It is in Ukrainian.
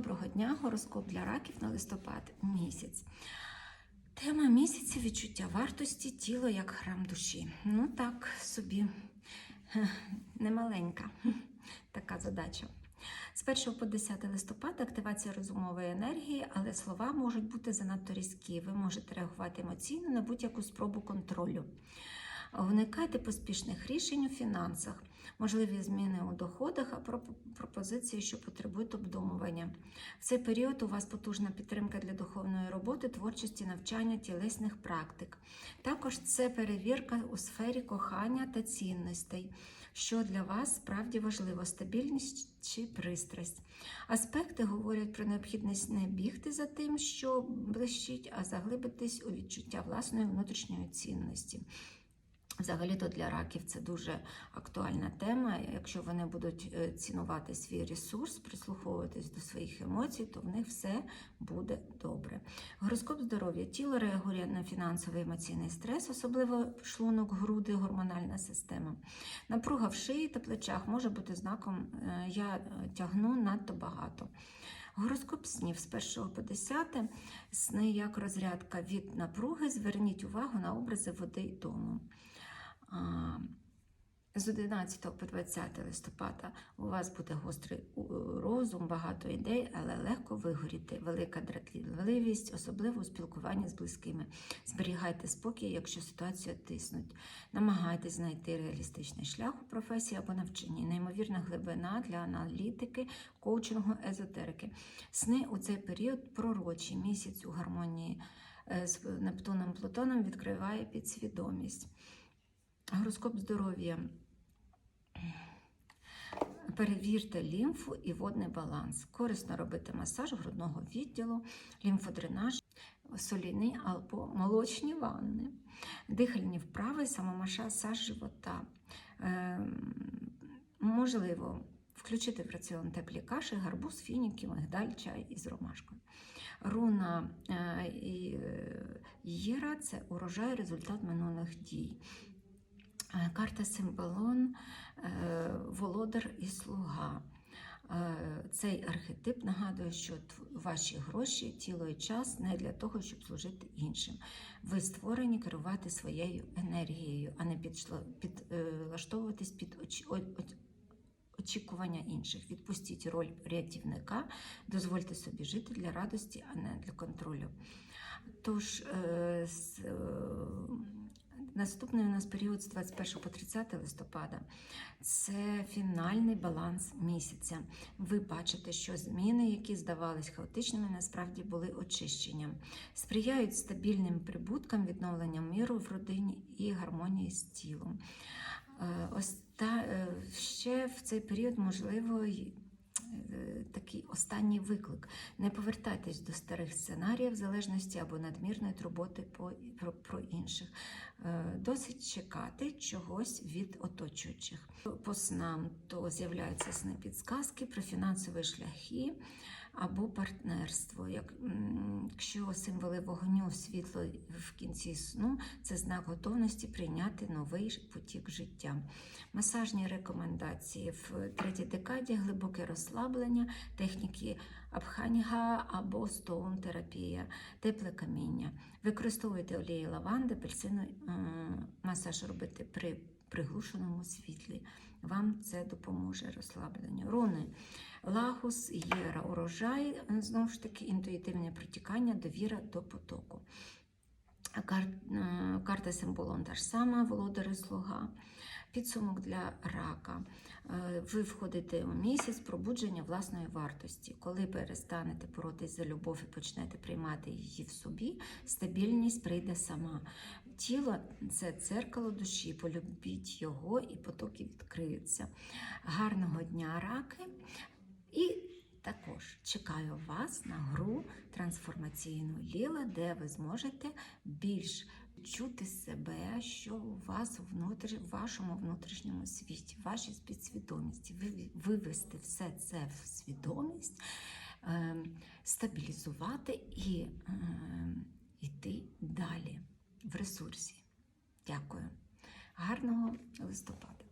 Доброго дня, гороскоп для раків на листопад місяць. Тема місяця відчуття вартості тіло як храм душі. Ну так собі немаленька така задача. З 1 по 10 листопада активація розумової енергії, але слова можуть бути занадто різкі. Ви можете реагувати емоційно на будь-яку спробу контролю. Уникайте поспішних рішень у фінансах, можливі зміни у доходах, а пропозиції, що потребують обдумування. В цей період у вас потужна підтримка для духовної роботи, творчості, навчання, тілесних практик. Також це перевірка у сфері кохання та цінностей, що для вас справді важливо стабільність чи пристрасть. Аспекти говорять про необхідність не бігти за тим, що блищить, а заглибитись у відчуття власної внутрішньої цінності. Взагалі-то для раків це дуже актуальна тема. Якщо вони будуть е, цінувати свій ресурс, прислуховуватись до своїх емоцій, то в них все буде добре. Гороскоп здоров'я. Тіло реагує на фінансовий емоційний стрес, особливо шлунок, груди, гормональна система. Напруга в шиї та плечах може бути знаком е, я тягну надто багато. Гороскоп снів з 1 по 10. Сни як розрядка від напруги. Зверніть увагу на образи води й дому. З 11 по 20 листопада у вас буде гострий розум, багато ідей, але легко вигоріти, велика дратівливість, особливо у спілкуванні з близькими. Зберігайте спокій, якщо ситуацію тиснуть. Намагайтесь знайти реалістичний шлях у професії або навчанні. Неймовірна глибина для аналітики, коучингу, езотерики. Сни у цей період пророчі місяць у гармонії е, з Нептуном Плутоном відкриває підсвідомість. Гороскоп здоров'я. Перевірте лімфу і водний баланс. Корисно робити масаж грудного відділу, лімфодренаж, соліні або молочні ванни, дихальні вправи, самомасаж живота. Ем, можливо, включити в раціон теплі каші, гарбуз, фініки, мигдаль, чай із ромашкою. Руна е, і, е, Єра це урожай, результат минулих дій. Е, Карта Символон, е, володар і слуга. Е, Цей архетип нагадує, що ваші гроші, тіло і час не для того, щоб служити іншим. Ви створені керувати своєю енергією, а не підшло- підлаштовуватись під очі- о- о- очікування інших. Відпустіть роль рятівника, дозвольте собі жити для радості, а не для контролю. Тож, е, е, наступний у нас період з 21 по 30 листопада це фінальний баланс місяця. Ви бачите, що зміни, які здавались хаотичними, насправді були очищенням, сприяють стабільним прибуткам, відновленням міру в родині і гармонії з тілом. Е, Оста... е, Ще в цей період можливо е, такий останній виклик. Не повертайтесь до старих сценаріїв залежності або надмірної турботи по, про, про інших. Досить чекати чогось від оточуючих. По снам то з'являються сни підсказки про фінансові шляхи або партнерство. Якщо символи вогню, світло в кінці сну, це знак готовності прийняти новий потік життя. Масажні рекомендації в третій декаді глибоке розслаблення, техніки абханьга або стоун терапія, тепле каміння. Використовуйте олії лаванди, апельсину, е, масаж робити при приглушеному світлі. Вам це допоможе розслабленню. Руни. Лагус, єра, урожай, знову ж таки, інтуїтивне протікання, довіра до потоку. Кар... е, Карта символом та ж сама, володар і слуга. Підсумок для рака. Е, Ви входите у місяць пробудження власної вартості. Коли перестанете боротись за любов і почнете приймати її в собі, стабільність прийде сама. Тіло це дзеркало душі, полюбіть його, і потоки відкриються. Гарного дня, раки! Чекаю вас на гру трансформаційну Ліла, де ви зможете більш чути себе, що у вас внутрі, в вашому внутрішньому світі, в вашій підсвідомості, Ви- вивести все це в свідомість, ем, стабілізувати і ем, йти далі в ресурсі. Дякую. Гарного листопада!